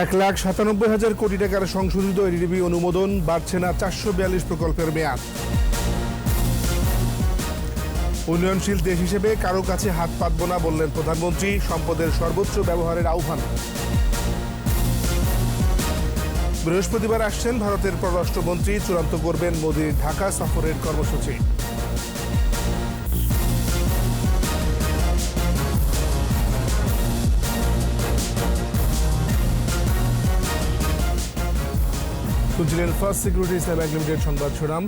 এক লাখ সাতানব্বই হাজার কোটি টাকার সংশোধিত এডিবি অনুমোদন বাড়ছে না চারশো বিয়াল্লিশ প্রকল্পের মেয়াদ। উন্নয়নশীল দেশ হিসেবে কারও কাছে হাত পাতব না বললেন প্রধানমন্ত্রী, সম্পদের সর্বোচ্চ ব্যবহারের আহ্বান। বৃহস্পতিবার আসছেন ভারতের পররাষ্ট্রমন্ত্রী, চূড়ান্ত করবেন মোদীর ঢাকা সফরের কর্মসূচি। শুনছিলেন first security Islam bank limited সংবাদ শিরোনাম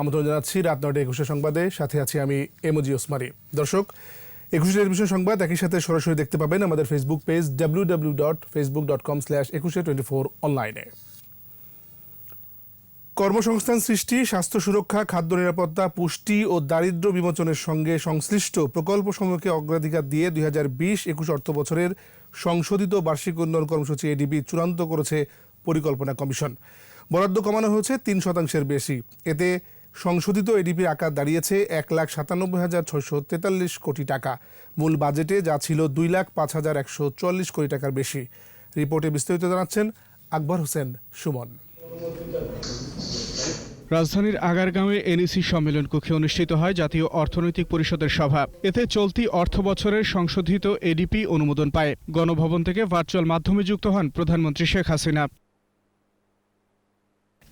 আমন্ত্রণ জানাচ্ছি রাত নয়টা একুশে সংবাদে। সাথে আছি আমি এমজি ওসমানী। দর্শক, একুশে টেলিভিশন সংবাদ, একই সাথে সরাসরি দেখতে পাবেন আমাদের Facebook page W W dot Facebook dot com slash Ekushey twenty four অনলাইনে কর্মসংস্থান সৃষ্টি, স্বাস্থ্য সুরক্ষা, খাদ্য নিরাপত্তা, পুষ্টি ও দারিদ্র্য বিমোচনের সঙ্গে সংশ্লিষ্ট প্রকল্পসমূহকে অগ্রাধিকার দিয়ে দুই হাজার বিশ একুশ অর্থ বছরের সংশোধিত বার্ষিক উন্নয়ন কর্মসূচি এডিবি চূড়ান্ত করেছে পরিকল্পনা কমিশন। বরাদ্দ কমানো হয়েছে তিন শতাংশের বেশি। এতে সংশোধিত এডিপির আকার দাঁড়িয়েছে এক লাখ সাতানব্বই হাজার ছয়শো তেতাল্লিশ কোটি টাকা। মূল বাজেটে যা ছিল দুই লাখ পাঁচ হাজার একশো চল্লিশ কোটি টাকার বেশি। রিপোর্টে বিস্তারিত জানাচ্ছেন আকবর হোসেন সুমন। রাজধানীর আগারগাঁওয়ে এনইসি সম্মেলন কক্ষে অনুষ্ঠিত হয় জাতীয় অর্থনৈতিক পরিষদের সভা। এতে চলতি অর্থ বছরের সংশোধিত এডিপি অনুমোদন পায়। গণভবন থেকে ভার্চুয়াল মাধ্যমে যুক্ত হন প্রধানমন্ত্রী শেখ হাসিনা।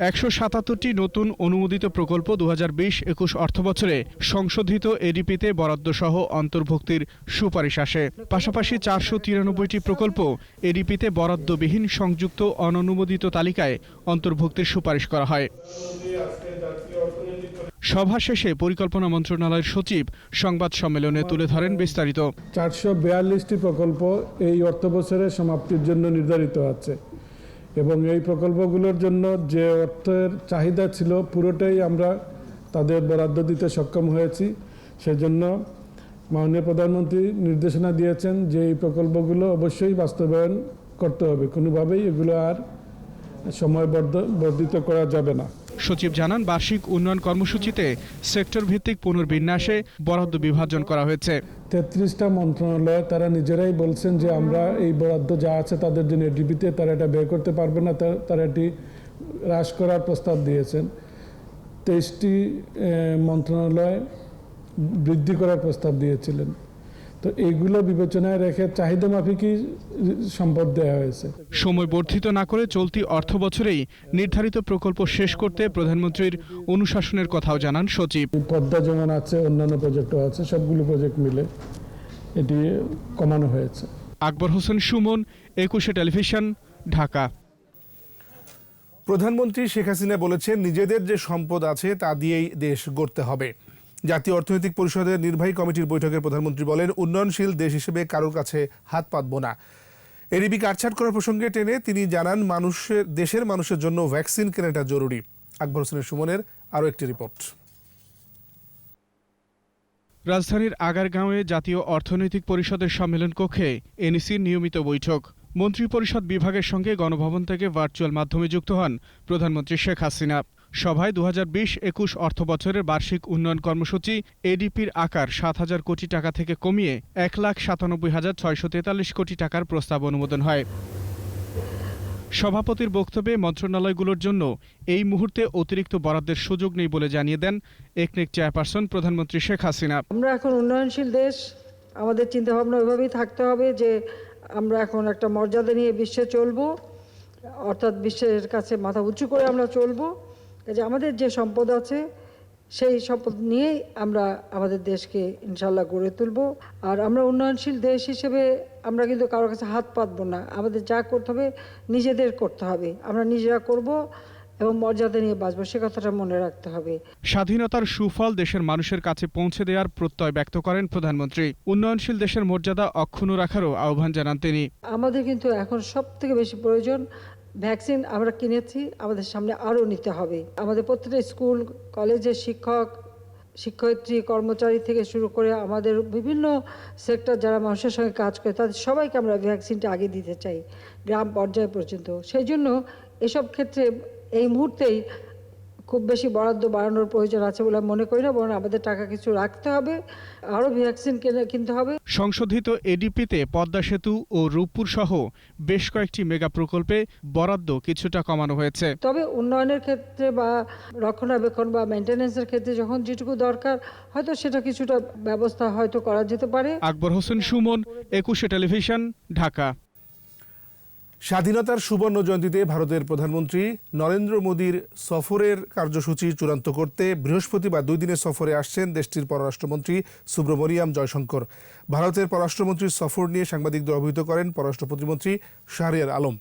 একশো সাতাত্তরটি নতুন অনুমোদিত প্রকল্প দু হাজার বিশ একুশ অর্থ বছরে সংশোধিত এডিপিতে বরাদ্দ সহ অন্তর্ভুক্তির সুপারিশ আসে। পাশাপাশি চারশো তিরানব্বইটি প্রকল্প এডিপিতে বরাদ্দবিহীন সংযুক্ত অননুমোদিত তালিকায় অন্তর্ভুক্তির সুপারিশ করা হয়। সভা শেষে পরিকল্পনা মন্ত্রণালয়ের সচিব সংবাদ সম্মেলনে তুলে ধরেন বিস্তারিত। চারশো বিয়াল্লিশটি প্রকল্প এই অর্থ বছরের সমাপ্তির জন্য নির্ধারিত আছে। এবং এই প্রকল্পগুলোর জন্য যে অর্থের চাহিদা ছিল, পুরোটাই আমরা তাদের বরাদ্দ দিতে সক্ষম হয়েছি। সেজন্য মাননীয় প্রধানমন্ত্রী নির্দেশনা দিয়েছেন যে এই প্রকল্পগুলো অবশ্যই বাস্তবায়ন করতে হবে। কোনোভাবেই এগুলো আর সময় বর্ধ- বর্ধিত করা যাবে না। সচিব জানান, বার্ষিক উন্নয়ন কর্মসূচিতে সেক্টর ভিত্তিক পুনর্বিন্যাসে বরাদ্দ বিভাজন করা হয়েছে। তেত্রিশটা মন্ত্রণালয়, তারা নিজেরাই বলছেন যে আমরা এই বরাদ্দ যা আছে তাদের জন্য এডিপিতে তারা এটা বের করতে পারবে না তারা এটি হ্রাস করার প্রস্তাব দিয়েছেন। তেইশটি মন্ত্রণালয় বৃদ্ধি করার প্রস্তাব দিয়েছিলেন। তো এইগুলো বিবেচনায় রেখে চাহিদা মাফিকই সম্পদ দেওয়া হয়েছে। সময় বর্ধিত না করে চলতি অর্থ বছরেই নির্ধারিত প্রকল্প শেষ করতে প্রধানমন্ত্রীর অনুশাসনের কথাও জানান সচিব। পদ্মা যেমন আছে অন্যান্য প্রজেক্টও আছে সবগুলো প্রজেক্ট মিলে এটি কমানো হয়েছে। আকবর হোসেন সুমন একুশে টেলিভিশন ঢাকা। প্রধানমন্ত্রী শেখ হাসিনা বলেছেন নিজেদের যে সম্পদ আছে তা দিয়েই দেশ গড়তে হবে। জাতীয় অর্থনৈতিক পরিষদের নির্বাহী কমিটির বৈঠকে প্রধানমন্ত্রী বলেন, উন্নয়নশীল দেশ হিসেবে কারোর কাছে হাত পাতব না। এডিবি কাটছাট করার প্রসঙ্গে টেনে তিনি জানান মানুষের দেশের মানুষের জন্য ভ্যাকসিন কেনাটা জরুরি। আকবর হোসেনের, সুমনের আরও একটি রিপোর্ট। রাজধানীর আগারগাঁওয়ে জাতীয় অর্থনৈতিক পরিষদের সম্মেলন কক্ষে এনইসির নিয়মিত বৈঠক। মন্ত্রিপরিষদ বিভাগের সঙ্গে গণভবন থেকে ভার্চুয়াল মাধ্যমে যুক্ত হন প্রধানমন্ত্রী শেখ হাসিনা। সভায় দু হাজার বিশ একুশ অর্থ বছরের বার্ষিক উন্নয়ন কর্মসূচি এডিপির আকার সাত হাজার কোটি টাকা থেকে কমিয়ে এক লাখ সাতানব্বই হাজার ছয়শো তেতাল্লিশ কোটি টাকার প্রস্তাব অনুমোদন হয়। সভাপতির বক্তব্যে মন্ত্রণালয়গুলোর জন্য এই মুহূর্তে অতিরিক্ত বরাদ্দের সুযোগ নেই বলে জানিয়ে দেন একনেক চেয়ারপারসন প্রধানমন্ত্রী শেখ হাসিনা। আমরা এখন উন্নয়নশীল দেশ, আমাদের চিন্তাভাবনা ওইভাবেই থাকতে হবে যে আমরা এখন একটা মর্যাদা নিয়ে বিশ্বে চলবো, অর্থাৎ বিশ্বের কাছে মাথা উঁচু করে আমরা চলবো। কাজে আমাদের যে সম্পদ আছে সেই সম্পদ নিয়েই আমরা আমাদের দেশকে ইনশাল্লাহ গড়ে তুলব। আর আমরা উন্নয়নশীল দেশ হিসেবে আমরা কিন্তু কারোর কাছে হাত পাতবো না। আমাদের যা করতে হবে নিজেদের করতে হবে। আমরা নিজেরা করব এবং মর্যাদা নিয়ে বাঁচবো সে কথাটা মনে রাখতে হবে। স্বাধীনতার সুফল দেশের মানুষের কাছে পৌঁছে দেওয়ার প্রত্যয় ব্যক্ত করেন প্রধানমন্ত্রী। উন্নয়নশীল দেশের মর্যাদা অক্ষুণ্ণ রাখারও আহ্বান জানান তিনি। আমাদের কিন্তু এখন সব থেকে বেশি প্রয়োজন ভ্যাকসিন আমরা কিনেছি, আমাদের সামনে আরও নিতে হবে। আমাদের প্রত্যেকটা স্কুল, কলেজের শিক্ষক, শিক্ষয়িত্রী, কর্মচারী থেকে শুরু করে আমাদের বিভিন্ন সেক্টর যারা মানুষের সঙ্গে কাজ করে, তাদের সবাইকে আমরা ভ্যাকসিনটা আগে দিতে চাই, গ্রাম পর্যায় পর্যন্ত। সেই জন্য এসব ক্ষেত্রে এই মুহূর্তেই খুব বেশি বরাদ্দ বাড়ানোর প্রয়োজন আছে বলে মনে করি না বরং আমাদের টাকা কিছু রাখতে হবে আরও ভ্যাকসিন কিনে কিনতে হবে। সংশোধিত এডিপিতে পদ্মা সেতু ও রূপপুর সহ বেশ কয়েকটি মেগা প্রকল্পে বরাদ্দ কিছুটা কমানো হয়েছে। তবে উন্নয়নের ক্ষেত্রে বা রক্ষণাবেক্ষণ বা মেনটেন্যান্সের ক্ষেত্রে যখন যেটুকু দরকার হয়তো সেটা কিছুটা ব্যবস্থা হয়তো করা যেতে পারে। আকবর হোসেন সুমন একুশে টেলিভিশন ঢাকা। স্বাধীনতার সুবর্ণ জয়ন্তীতে ভারতের প্রধানমন্ত্রী নরেন্দ্র মোদীর সফরের কার্যসূচি চূড়ান্ত করতে বৃহস্পতিবার দুই দিনের সফরে আসছেন দেশটির পররাষ্ট্রমন্ত্রী সুব্রমণিয়াম জয়শঙ্কর। ভারতের পররাষ্ট্রমন্ত্রীর সফর নিয়ে সাংবাদিকদের অবহিত করেন পররাষ্ট্র প্রতিমন্ত্রী শাহরিয়ার আলম।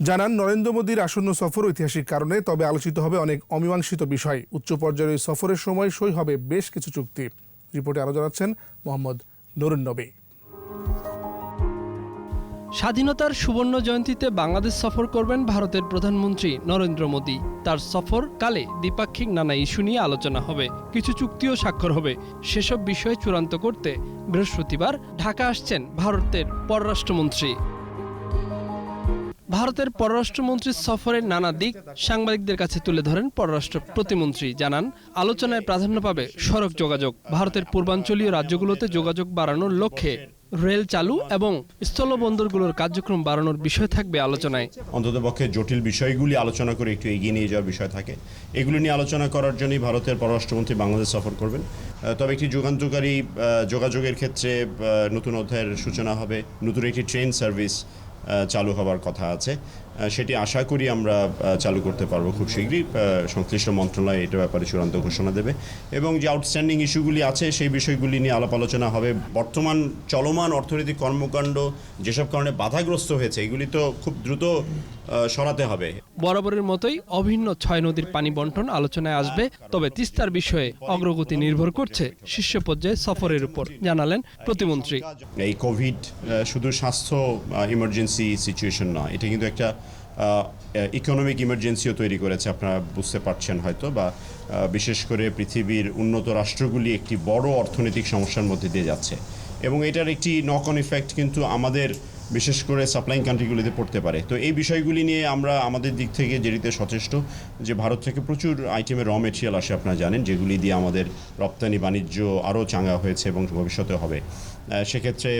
জানান, নরেন্দ্র মোদীর আসন্ন সফর ঐতিহাসিক কারণে, তবে আলোচিত হবে অনেক অমীমাংসিত বিষয়। উচ্চ পর্যায়ের সফরের সময় সই হবে বেশ কিছু চুক্তি। রিপোর্টে আরও জানাচ্ছেন মোহাম্মদ নুরুন নবী স্বাধীনতার সুবর্ণ জয়ন্তীতে বাংলাদেশ সফর করবেন ভারতের প্রধানমন্ত্রী নরেন্দ্র মোদী। তার সফর কালে দ্বিপাক্ষিক নানা ইস্যু নিয়ে আলোচনা হবে, কিছু চুক্তিও স্বাক্ষর হবে। সেসব বিষয়ে চূড়ান্ত করতে বৃহস্পতিবার ঢাকা আসছেন ভারতের পররাষ্ট্রমন্ত্রী। ভারতের পররাষ্ট্রমন্ত্রীর সফরের নানা দিক সাংবাদিকদের কাছে তুলে ধরেন পররাষ্ট্র প্রতিমন্ত্রী। জানান, আলোচনায় প্রাধান্য পাবে সড়ক যোগাযোগ। ভারতের পূর্বাঞ্চলীয় রাজ্যগুলোতে যোগাযোগ বাড়ানোর লক্ষ্যে রেল চালু এবং স্থলবন্দরগুলোর কার্যক্রম বাড়ানোর বিষয় থাকবে আলোচনায়। অন্ততপক্ষে জটিল বিষয়গুলি আলোচনা করে একটু এগিয়ে নিয়ে যাওয়ার বিষয় থাকে। এগুলি নিয়ে আলোচনা করার জন্যই ভারতের পররাষ্ট্রমন্ত্রী বাংলাদেশ সফর করবেন। তবে একটি যুগান্তকারী যোগাযোগের ক্ষেত্রে নতুন অধ্যায়ের সূচনা হবে। নতুন একটি ট্রেন সার্ভিস চালু হবার কথা আছে। সেটি আশা করি আমরা চালু করতে পারব খুব শীঘ্রই। সংশ্লিষ্ট মন্ত্রণালয় এটা ব্যাপারে চূড়ান্ত ঘোষণা দেবে। এবং যে আউটস্ট্যান্ডিং ইস্যুগুলি আছে সেই বিষয়গুলি নিয়ে আলাপ আলোচনা হবে। বর্তমান চলমান অর্থনৈতিক কর্মকাণ্ড যেসব কারণে বাধাগ্রস্ত হয়েছে এগুলি তো খুব দ্রুত সরাতে হবে। বরাবরের মতোই অভিন্ন ছয় নদীর পানি বন্টন আলোচনায় আসবে তবে তিস্তার বিষয়ে অগ্রগতি নির্ভর করছে শীর্ষ পর্যায়ে সফরের উপর জানালেন প্রতিমন্ত্রী। এই কোভিড শুধু স্বাস্থ্য ইমার্জেন্সি সিচুয়েশন নয় এটা কিন্তু একটা ইকোনমিক ইমার্জেন্সিও তৈরি করেছে, আপনারা বুঝতে পারছেন হয়তো, বা বিশেষ করে পৃথিবীর উন্নত রাষ্ট্রগুলি একটি বড় অর্থনৈতিক সমস্যার মধ্যে দিয়ে যাচ্ছে। এবং এটার একটি নক অন ইফেক্ট কিন্তু আমাদের, বিশেষ করে সাপ্লাইং কান্ট্রিগুলিতে পড়তে পারে। তো এই বিষয়গুলি নিয়ে আমরা আমাদের দিক থেকে যেটিতে সচেষ্ট যে ভারত থেকে প্রচুর আইটেমের র মেটেরিয়াল আসে, আপনারা জানেন, যেগুলি দিয়ে আমাদের রপ্তানি বাণিজ্য আরও চাঙ্গা হয়েছে এবং ভবিষ্যতে হবে। সেক্ষেত্রে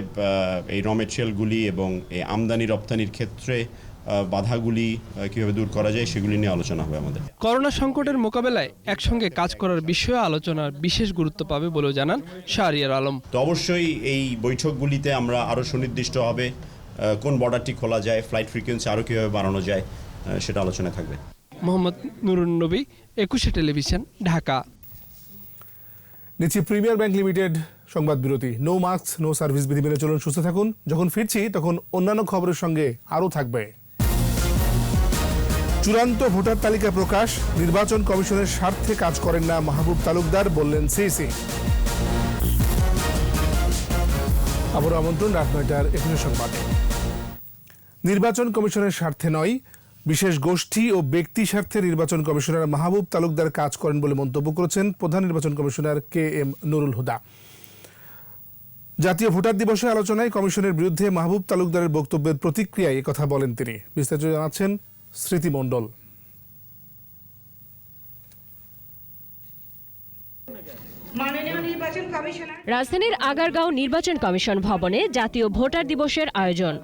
এই র মেটেরিয়ালগুলি এবং এই আমদানি রপ্তানির ক্ষেত্রে বাধাগুলি কীভাবে দূর করা যায় সেগুলি নিয়ে আলোচনা হবে আমাদের। করোনা সংকটের মোকাবেলায় একসঙ্গে কাজ করার বিষয়ে আলোচনার বিশেষ গুরুত্ব পাবে বলেও জানান শাহরিয়ার আলম। তো অবশ্যই এই বৈঠকগুলিতে আমরা আরও সুনির্দিষ্ট হবে কোন বর্ডারটি খোলা যায় ফ্লাইট ফ্রিকোয়েন্সি আরও কীভাবে বাড়ানো যায় সেটা আলোচনায় থাকবে। মোহাম্মদ নুরুন নবী একুশে টেলিভিশন ঢাকা। নিচ্ছি প্রিমিয়ার ব্যাংক লিমিটেড সংবাদ বিরতি। নো মাস্ক নো সার্ভিস বিধি মেনে চলুন সুস্থ থাকুন। যখন ফিরছি তখন অন্যান্য খবরের সঙ্গে আরও থাকবে চূড়ান্ত ভোটার তালিকা প্রকাশ, নির্বাচন কমিশনের স্বার্থে কাজ করেন না মাহবুব তালুকদার, বললেন সিসি আবারও আমন্ত্রণ, রাত নয়টার একুশে সংবাদে। নির্বাচন কমিশনের স্বার্থে নয়, বিশেষ গোষ্ঠী ও ব্যক্তি স্বার্থে নির্বাচন কমিশনার মাহবুব তালুকদার কাজ করেন বলে মন্তব্য করেছেন প্রধান নির্বাচন commissioner K M Nurul Huda. জাতীয় ভোটার দিবসে আলোচনায় কমিশনের বিরুদ্ধে মাহবুব তালুকদারের বক্তব্যের প্রতিক্রিয়ায় কথা বলেন তিনি। বিস্তারিত জানাচ্ছেন স্মৃতি মণ্ডল মাননীয় নির্বাচন কমিশনার রাজধানীর আগারগাঁও নির্বাচন কমিশন ভবনে জাতীয় ভোটার দিবসের আয়োজন।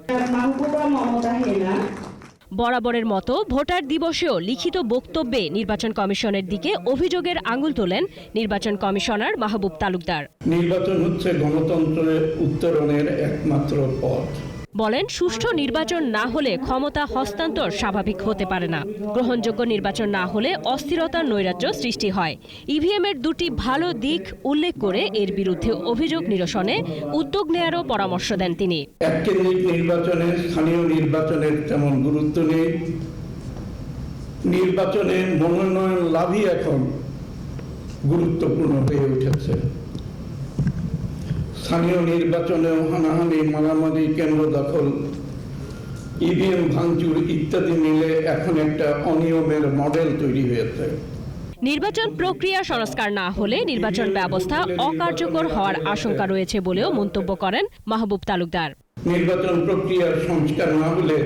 বরাবরের মতো ভোটার দিবসেও লিখিত বক্তব্যে নির্বাচন কমিশনের দিকে অভিযোগের আঙুল তোলেন নির্বাচন কমিশনার মাহবুব তালুকদার। নির্বাচন হচ্ছে গণতন্ত্রের উত্তরণের একমাত্র পথ। বলেন, সুষ্ঠু নির্বাচন না হলে ক্ষমতা হস্তান্তর স্বাভাবিক হতে পারে না। গ্রহণযোগ্য নির্বাচন না হলে অস্থিরতার নৈরাজ্য সৃষ্টি হয়। ইভিএম এর দুটি ভালো দিক উল্লেখ করে এর বিরুদ্ধে অভিযোগ নিরসনে উদ্যোগ নেয়ারও পরামর্শ দেন তিনি। এককেন্দ্রিক নির্বাচনে, স্থানীয় নির্বাচনের তেমন গুরুত্ব নেই। নির্বাচনে মনোনয়ন লাভই এখন গুরুত্বপূর্ণ হয়ে উঠেছে। স্থানীয় নির্বাচনেও হানাহানি মারামারি কেন্দ্র দখল ইভিএম ভাঙচুর ইত্যাদি মিলে এখন একটা অনিয়মের মডেল তৈরি হয়েছে। নির্বাচন প্রক্রিয়া সংস্কার না হলে নির্বাচন ব্যবস্থা অকার্যকর হওয়ার আশঙ্কা রয়েছে বলেও মন্তব্য করেন মাহবুব তালুকদার। নির্বাচন প্রক্রিয়ার সংস্কার না হলে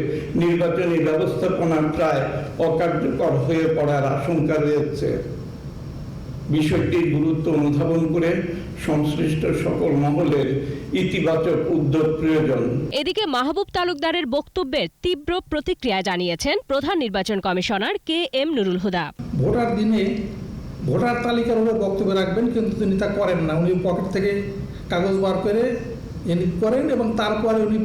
নির্বাচনী ব্যবস্থাপনা প্রায় অকার্যকর হয়ে পড়ার আশঙ্কা রয়েছে। বিষয়টির গুরুত্ব অনুধাবন করে সংশ্লিষ্ট সকল মহলের ইতিবাচক উদ্যোগ প্রয়োজন। এদিকে মাহবুব তালুকদারের বক্তব্যের তীব্র প্রতিক্রিয়া জানিয়েছেন প্রধান নির্বাচন commissioner K M Nurul Huda. Voter দিনে ভোটার তালিকার উপরে বক্তব্য রাখবেন কিন্তু তিনি তা করেন না। উনি পকেট থেকে কাগজ বার করে ইনি করেন এবং তারপরে উনি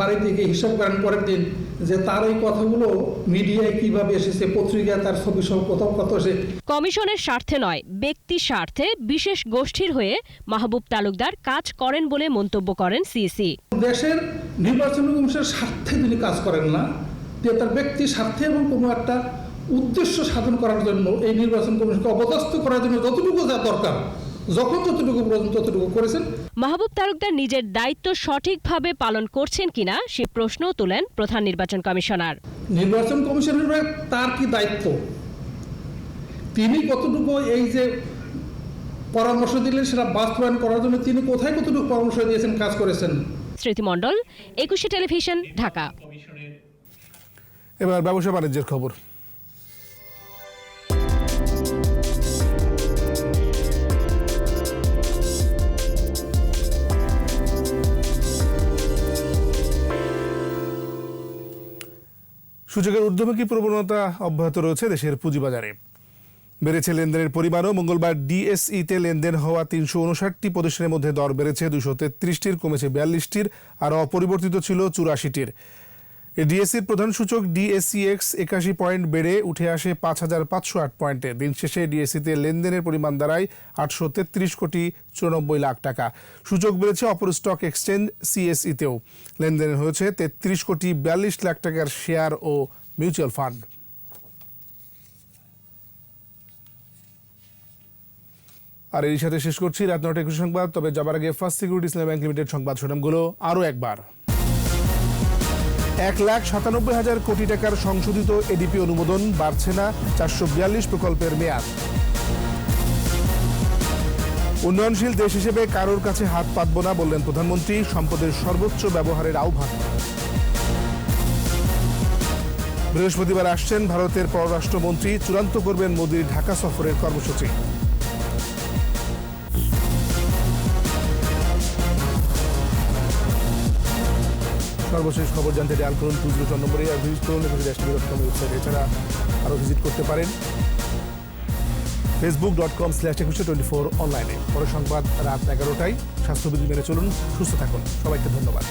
বাড়ি থেকে হিসাব করেন পরের দিন যে তার এই কথাগুলো মিডিয়ায় কীভাবে এসেছে পত্রিকায় তার ছবি সব কোথাও কত এসে কমিশনের স্বার্থে নয় ব্যক্তি স্বার্থে বিশেষ গোষ্ঠীর হয়ে মাহবুব তালুকদার কাজ করেন বলে মন্তব্য করেন সিসি। দেশের নির্বাচন কমিশনের স্বার্থে তিনি কাজ করেন না যে তার ব্যক্তি স্বার্থে এবং কোনো একটা উদ্দেশ্য সাধন করার জন্য এই নির্বাচন কমিশনকে অপদস্থ করার জন্য যতটুকু যা দরকার যখন যতটুকু প্রয়োজন ততটুকু করেছেন। মাহবুব তালুকদার নিজের দায়িত্ব সঠিকভাবে পালন করছেন কিনা সে প্রশ্নও তোলেন প্রধান নির্বাচন কমিশনার। নির্বাচন কমিশনের তার কি দায়িত্ব? তিনি কতটুকু এই যে পরামর্শ দিলেন সেটা বাস্তবায়ন করার জন্য তিনি কোথায় কতটুকু পরামর্শ দিয়েছেন কাজ করেছেন? স্মৃতিমণ্ডল একুশে টেলিভিশন ঢাকা। এবার ব্যবসা বাণিজ্যের খবর। সূচকের ঊর্ধ্বমুখী প্রবণতা অব্যাহত রয়েছে দেশের পুঁজিবাজারে। বেড়েছে লেনদেনের পরিমাণও। মঙ্গলবার ডিএসইতে লেনদেন হওয়া তিনশো উনষাটটি প্রতিষ্ঠানের মধ্যে দর বেড়েছে দুশো তেত্রিশটির, কমেছে বিয়াল্লিশটির, আর অপরিবর্তিত ছিল চুরাশিটির। ডিএসসির প্রধান সূচক ডিএসসিএক্স একাশি পয়েন্ট বেড়ে উঠে আসে পাঁচ হাজার পাঁচশো আট পয়েন্টে। দিন শেষে ডিএসসিতে লেনদেনের পরিমাণ দাঁড়ায় আটশো তেত্রিশ কোটি চুরানব্বই লাখ টাকা। সূচক বেড়েছে অপর স্টক এক্সচেঞ্জ সিএসইতেও। লেনদেন হয়েছে তেত্রিশ কোটি বিয়াল্লিশ লাখ টাকার শেয়ার ও মিউচুয়াল ফান্ড। আর এর সাথে শেষ করছি রাত নটা একুশ সংবাদ। তবে যাবার আগে ফার্স্ট সিকিউরিটি ব্যাংক লিমিটেড সংবাদ শিরোনামগুলো আরও একবার। এক লাখ সাতানব্বই হাজার কোটি টাকার সংশোধিত এডিপি অনুমোদন বাড়ছে না চারশো বিয়াল্লিশ প্রকল্পের মেয়াদ। উন্নয়নশীল দেশ হিসেবে কারোর কাছে হাত পাতব না বললেন প্রধানমন্ত্রী, সম্পদের সর্বোচ্চ ব্যবহারের আহ্বান। বৃহস্পতিবার আসছেন ভারতের পররাষ্ট্রমন্ত্রী, চূড়ান্ত করবেন মোদীর ঢাকা সফরের কর্মসূচি। সর্বশেষ খবর জানতে ডায়াল করুন টু জিরো নম্বরে আর ভিজিট করুন, এবং ড্যাশ ডট কম ওয়েবসাইট। এছাড়া আরও ভিজিট করতে পারেন Facebook dot com slash Ekushey twenty four অনলাইনে। পরে সংবাদ রাত এগারোটায়। স্বাস্থ্যবিধি মেনে চলুন, সুস্থ থাকুন। সবাইকে ধন্যবাদ।